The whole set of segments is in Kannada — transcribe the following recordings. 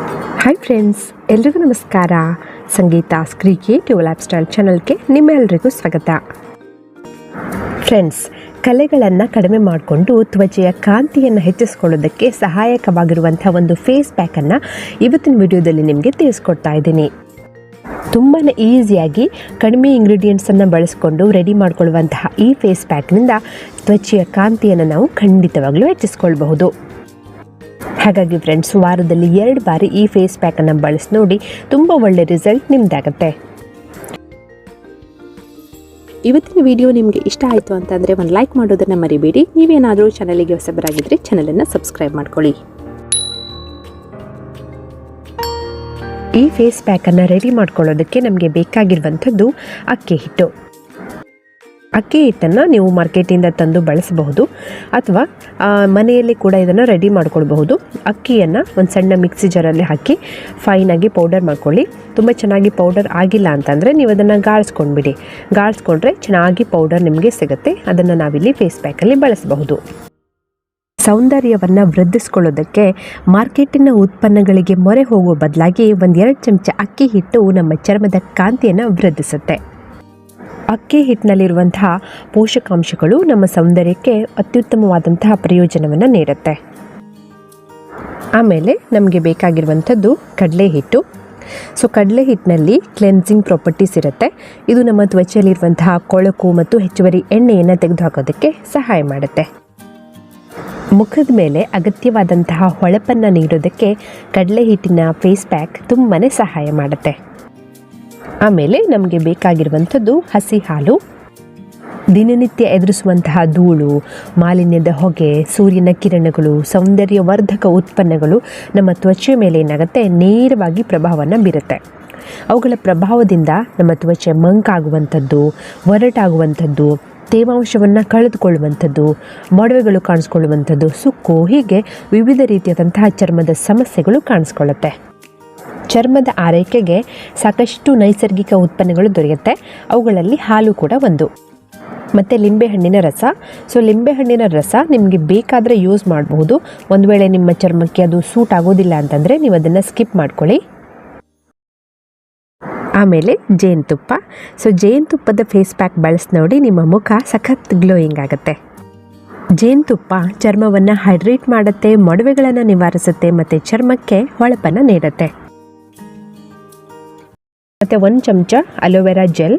ಫ್ರೆಂಡ್ಸ್ ಎಲ್ರಿಗೂ ನಮಸ್ಕಾರ. ಸಂಗೀತ ಕ್ರಿಯೇಟಿವ್ ಲೈಫ್ ಸ್ಟೈಲ್ ಚಾನಲ್ಗೆ ನಿಮ್ಮೆಲ್ಲರಿಗೂ ಸ್ವಾಗತ. ಫ್ರೆಂಡ್ಸ್ ಕಲೆಗಳನ್ನು ಕಡಿಮೆ ಮಾಡಿಕೊಂಡು ತ್ವಚೆಯ ಕಾಂತಿಯನ್ನು ಹೆಚ್ಚಿಸ್ಕೊಳ್ಳೋದಕ್ಕೆ ಸಹಾಯಕವಾಗಿರುವಂಥ ಒಂದು ಫೇಸ್ ಪ್ಯಾಕನ್ನು ಇವತ್ತಿನ ವಿಡಿಯೋದಲ್ಲಿ ನಿಮಗೆ ತಿಳಿಸ್ಕೊಡ್ತಾ ಇದ್ದೀನಿ. ತುಂಬಾ ಈಸಿಯಾಗಿ ಕಡಿಮೆ ಇಂಗ್ರೀಡಿಯೆಂಟ್ಸನ್ನು ಬಳಸಿಕೊಂಡು ರೆಡಿ ಮಾಡಿಕೊಳ್ಳುವಂತಹ ಈ ಫೇಸ್ ಪ್ಯಾಕ್ನಿಂದ ತ್ವಚೆಯ ಕಾಂತಿಯನ್ನು ನಾವು ಖಂಡಿತವಾಗಲೂ ಹೆಚ್ಚಿಸ್ಕೊಳ್ಬಹುದು. ಹಾಗಾಗಿ ಫ್ರೆಂಡ್ಸ್ ವಾರದಲ್ಲಿ ಎರಡು ಬಾರಿ ಈ ಫೇಸ್ ಪ್ಯಾಕನ್ನು ಬಳಸಿ ನೋಡಿ ತುಂಬ ಒಳ್ಳೆ ರಿಸಲ್ಟ್ ನಿಮ್ದಾಗತ್ತೆ. ಇವತ್ತಿನ ವಿಡಿಯೋ ನಿಮಗೆ ಇಷ್ಟ ಆಯಿತು ಅಂತಂದರೆ ಒಂದು ಲೈಕ್ ಮಾಡೋದನ್ನು ಮರಿಬೇಡಿ. ನೀವೇನಾದರೂ ಚಾನಲಿಗೆ ಹೊಸಬರಾಗಿದ್ದರೆ ಚಾನಲನ್ನು ಸಬ್ಸ್ಕ್ರೈಬ್ ಮಾಡ್ಕೊಳ್ಳಿ. ಈ ಫೇಸ್ ಪ್ಯಾಕನ್ನು ರೆಡಿ ಮಾಡ್ಕೊಳ್ಳೋದಕ್ಕೆ ನಮಗೆ ಬೇಕಾಗಿರುವಂಥದ್ದು ಅಕ್ಕಿ ಹಿಟ್ಟು. ಅಕ್ಕಿ ಹಿಟ್ಟನ್ನು ನೀವು ಮಾರ್ಕೆಟಿಂದ ತಂದು ಬಳಸಬಹುದು ಅಥವಾ ಮನೆಯಲ್ಲಿ ಕೂಡ ಇದನ್ನು ರೆಡಿ ಮಾಡ್ಕೊಳ್ಬಹುದು. ಅಕ್ಕಿಯನ್ನು ಒಂದು ಸಣ್ಣ ಮಿಕ್ಸಿ ಜಾರಲ್ಲಿ ಹಾಕಿ ಫೈನಾಗಿ ಪೌಡರ್ ಮಾಡ್ಕೊಳ್ಳಿ. ತುಂಬ ಚೆನ್ನಾಗಿ ಪೌಡರ್ ಆಗಿಲ್ಲ ಅಂತಂದರೆ ನೀವು ಅದನ್ನು ಗಾಳಿಸ್ಕೊಂಡ್ಬಿಡಿ. ಗಾಳಿಸ್ಕೊಂಡ್ರೆ ಚೆನ್ನಾಗಿ ಪೌಡರ್ ನಿಮಗೆ ಸಿಗುತ್ತೆ. ಅದನ್ನು ನಾವಿಲ್ಲಿ ಫೇಸ್ ಪ್ಯಾಕಲ್ಲಿ ಬಳಸಬಹುದು. ಸೌಂದರ್ಯವನ್ನು ವೃದ್ಧಿಸ್ಕೊಳ್ಳೋದಕ್ಕೆ ಮಾರ್ಕೆಟಿನ ಉತ್ಪನ್ನಗಳಿಗೆ ಮೊರೆ ಹೋಗುವ ಬದಲಾಗಿ ಒಂದೆರಡು ಚಮಚ ಅಕ್ಕಿ ಹಿಟ್ಟು ನಮ್ಮ ಚರ್ಮದ ಕಾಂತಿಯನ್ನು ವೃದ್ಧಿಸುತ್ತೆ. ಅಕ್ಕಿ ಹಿಟ್ಟಿನಲ್ಲಿರುವಂತಹ ಪೋಷಕಾಂಶಗಳು ನಮ್ಮ ಸೌಂದರ್ಯಕ್ಕೆ ಅತ್ಯುತ್ತಮವಾದಂತಹ ಪ್ರಯೋಜನವನ್ನು ನೀಡುತ್ತೆ. ಆಮೇಲೆ ನಮಗೆ ಬೇಕಾಗಿರುವಂಥದ್ದು ಕಡಲೆ ಹಿಟ್ಟು. ಸೊ ಕಡಲೆ ಹಿಟ್ಟಿನಲ್ಲಿ ಕ್ಲೆನ್ಸಿಂಗ್ ಪ್ರಾಪರ್ಟೀಸ್ ಇರುತ್ತೆ. ಇದು ನಮ್ಮ ತ್ವಚೆಯಲ್ಲಿರುವಂತಹ ಕೊಳಕು ಮತ್ತು ಹೆಚ್ಚುವರಿ ಎಣ್ಣೆಯನ್ನು ತೆಗೆದುಹಾಕೋದಕ್ಕೆ ಸಹಾಯ ಮಾಡುತ್ತೆ. ಮುಖದ ಮೇಲೆ ಅಗತ್ಯವಾದಂತಹ ಹೊಳಪನ್ನು ನೀಡೋದಕ್ಕೆ ಕಡಲೆ ಹಿಟ್ಟಿನ ಫೇಸ್ ಪ್ಯಾಕ್ ತುಂಬಾ ಸಹಾಯ ಮಾಡುತ್ತೆ. ಆಮೇಲೆ ನಮಗೆ ಬೇಕಾಗಿರುವಂಥದ್ದು ಹಸಿ ಹಾಲು, ದಿನನಿತ್ಯ ಎದುರಿಸುವಂತಹ ಧೂಳು, ಮಾಲಿನ್ಯದ ಹೊಗೆ, ಸೂರ್ಯನ ಕಿರಣಗಳು, ಸೌಂದರ್ಯವರ್ಧಕ ಉತ್ಪನ್ನಗಳು ನಮ್ಮ ತ್ವಚೆಯ ಮೇಲೆ ಏನಾಗುತ್ತೆ? ನೇರವಾಗಿ ಪ್ರಭಾವವನ್ನು ಬೀರುತ್ತೆ. ಅವುಗಳ ಪ್ರಭಾವದಿಂದ ನಮ್ಮ ತ್ವಚೆ ಮಂಕಾಗುವಂಥದ್ದು, ಒರಟಾಗುವಂಥದ್ದು, ತೇವಾಂಶವನ್ನು ಕಳೆದುಕೊಳ್ಳುವಂಥದ್ದು, ಮೊಡವೆಗಳು ಕಾಣಿಸ್ಕೊಳ್ಳುವಂಥದ್ದು, ಸುಕ್ಕು ಹೀಗೆ ವಿವಿಧ ರೀತಿಯಾದಂತಹ ಚರ್ಮದ ಸಮಸ್ಯೆಗಳು ಕಾಣಿಸ್ಕೊಳ್ಳುತ್ತೆ. ಚರ್ಮದ ಆರೈಕೆಗೆ ಸಾಕಷ್ಟು ನೈಸರ್ಗಿಕ ಉತ್ಪನ್ನಗಳು ದೊರೆಯುತ್ತೆ. ಅವುಗಳಲ್ಲಿ ಹಾಲು ಕೂಡ ಒಂದು. ಮತ್ತು ಲಿಂಬೆಹಣ್ಣಿನ ರಸ. ಸೊ ಲಿಂಬೆಹಣ್ಣಿನ ರಸ ನಿಮಗೆ ಬೇಕಾದರೆ ಯೂಸ್ ಮಾಡಬಹುದು. ಒಂದು ವೇಳೆ ನಿಮ್ಮ ಚರ್ಮಕ್ಕೆ ಅದು ಸೂಟ್ ಆಗೋದಿಲ್ಲ ಅಂತಂದರೆ ನೀವು ಅದನ್ನು ಸ್ಕಿಪ್ ಮಾಡ್ಕೊಳ್ಳಿ. ಆಮೇಲೆ ಜೇನುತುಪ್ಪ. ಸೊ ಜೇನುತುಪ್ಪದ ಫೇಸ್ ಪ್ಯಾಕ್ ಬಳಸಿ ನೋಡಿ ನಿಮ್ಮ ಮುಖ ಸಖತ್ ಗ್ಲೋಯಿಂಗ್ ಆಗುತ್ತೆ. ಜೇನುತುಪ್ಪ ಚರ್ಮವನ್ನು ಹೈಡ್ರೇಟ್ ಮಾಡುತ್ತೆ, ಮೊಡವೆಗಳನ್ನು ನಿವಾರಿಸುತ್ತೆ, ಮತ್ತು ಚರ್ಮಕ್ಕೆ ಹೊಳಪನ್ನು ನೀಡುತ್ತೆ. ಮತ್ತು ಒಂದು ಚಮಚ aloe vera gel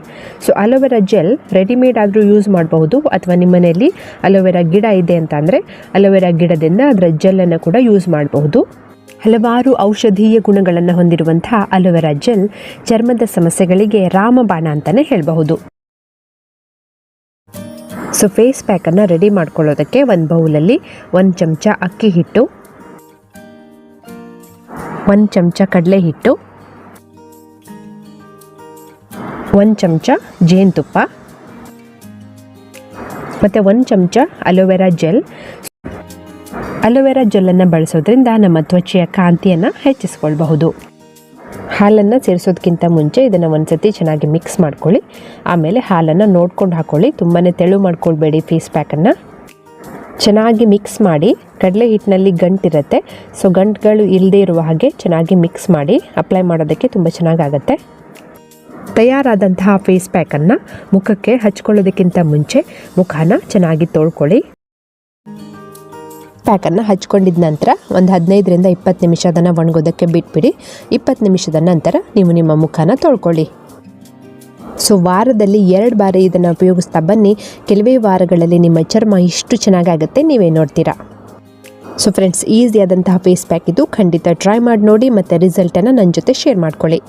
so aloe vera gel readymade ಆದರೂ ಯೂಸ್ ಮಾಡಬಹುದು. ಅಥವಾ ನಿಮ್ಮ ಮನೆಯಲ್ಲಿ ಅಲೋವೆರಾ ಗಿಡ ಇದೆ ಅಂತ ಅಂದರೆ ಅಲೋವೆರಾ ಗಿಡದಿಂದ ಅದರ ಜೆಲ್ಲನ್ನು ಕೂಡ ಯೂಸ್ ಮಾಡಬಹುದು. ಹಲವಾರು ಔಷಧೀಯ ಗುಣಗಳನ್ನು ಹೊಂದಿರುವಂತಹ ಅಲೋವೆರಾ ಜೆಲ್ ಚರ್ಮದ ಸಮಸ್ಯೆಗಳಿಗೆ ರಾಮಬಾಣ ಅಂತಲೇ ಹೇಳಬಹುದು. ಸೊ ಫೇಸ್ ಪ್ಯಾಕನ್ನು ರೆಡಿ ಮಾಡ್ಕೊಳ್ಳೋದಕ್ಕೆ ಒಂದು ಬೌಲಲ್ಲಿ ಒಂದು ಚಮಚ ಅಕ್ಕಿ ಹಿಟ್ಟು, ಒಂದು ಚಮಚ ಕಡಲೆ ಹಿಟ್ಟು ಒಂದು ಚಮಚ ಜೇನುತುಪ್ಪ, ಮತ್ತು ಒಂದು ಚಮಚ ಅಲೋವೆರಾ ಜೆಲ್. ಅಲೋವೆರಾ ಜೆಲ್ಲನ್ನು ಬಳಸೋದ್ರಿಂದ ನಮ್ಮ ತ್ವಚೆಯ ಕಾಂತಿಯನ್ನು ಹೆಚ್ಚಿಸ್ಕೊಳ್ಬಹುದು. ಹಾಲನ್ನು ಸೇರಿಸೋದಕ್ಕಿಂತ ಮುಂಚೆ ಇದನ್ನು ಒಂದ್ಸತಿ ಚೆನ್ನಾಗಿ ಮಿಕ್ಸ್ ಮಾಡ್ಕೊಳ್ಳಿ. ಆಮೇಲೆ ಹಾಲನ್ನು ನೋಡ್ಕೊಂಡು ಹಾಕ್ಕೊಳ್ಳಿ ತುಂಬಾ ತೆಳು ಮಾಡ್ಕೊಳ್ಬೇಡಿ ಫೇಸ್ ಪ್ಯಾಕನ್ನು ಚೆನ್ನಾಗಿ ಮಿಕ್ಸ್ ಮಾಡಿ, ಕಡಲೆ ಹಿಟ್ಟಿನಲ್ಲಿ ಗಂಟಿರುತ್ತೆ ಸೊ ಗಂಟುಗಳು ಇಲ್ಲದೇ ಇರುವ ಹಾಗೆ ಚೆನ್ನಾಗಿ ಮಿಕ್ಸ್ ಮಾಡಿ ಅಪ್ಲೈ ಮಾಡೋದಕ್ಕೆ ತುಂಬ ಚೆನ್ನಾಗಾಗತ್ತೆ. ತಯಾರಾದಂತಹ ಫೇಸ್ ಪ್ಯಾಕನ್ನು ಮುಖಕ್ಕೆ ಹಚ್ಕೊಳ್ಳೋದಕ್ಕಿಂತ ಮುಂಚೆ ಮುಖನ ಚೆನ್ನಾಗಿ ತೊಳ್ಕೊಳ್ಳಿ. ಪ್ಯಾಕನ್ನು ಹಚ್ಕೊಂಡಿದ ನಂತರ ಒಂದು ಹದಿನೈದರಿಂದ ಇಪ್ಪತ್ತು ನಿಮಿಷ ಅದನ್ನು ಒಣಗೋದಕ್ಕೆ ಬಿಟ್ಬಿಡಿ. ಇಪ್ಪತ್ತು ನಿಮಿಷದ ನಂತರ ನೀವು ನಿಮ್ಮ ಮುಖನ ತೊಳ್ಕೊಳ್ಳಿ. ಸೊ ವಾರದಲ್ಲಿ ಎರಡು ಬಾರಿ ಇದನ್ನು ಉಪಯೋಗಿಸ್ತಾ ಬನ್ನಿ. ಕೆಲವೇ ವಾರಗಳಲ್ಲಿ ನಿಮ್ಮ ಚರ್ಮ ಇಷ್ಟು ಚೆನ್ನಾಗಾಗುತ್ತೆ, ನೀವೇ ನೋಡ್ತೀರಾ. ಸೊ ಫ್ರೆಂಡ್ಸ್ ಈಸಿಯಾದಂತಹ ಫೇಸ್ ಪ್ಯಾಕ್ ಇದು. ಖಂಡಿತ ಟ್ರೈ ಮಾಡಿ ನೋಡಿ ಮತ್ತು ರಿಸಲ್ಟನ್ನು ನನ್ನ ಜೊತೆ ಶೇರ್ ಮಾಡ್ಕೊಳ್ಳಿ.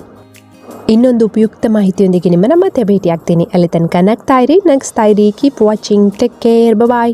ಇನ್ನೊಂದು ಉಪಯುಕ್ತ ಮಾಹಿತಿಯೊಂದಿಗೆ ನಿಮ್ಮನ್ನು ಮತ್ತೆ ಭೇಟಿಯಾಗ್ತೀನಿ. ಅಲ್ಲಿ ತನಕ ನಗ್ತಾ ಇರಿ, ನಗಿಸ್ತಾ ಇರಿ. Keep watching take care bye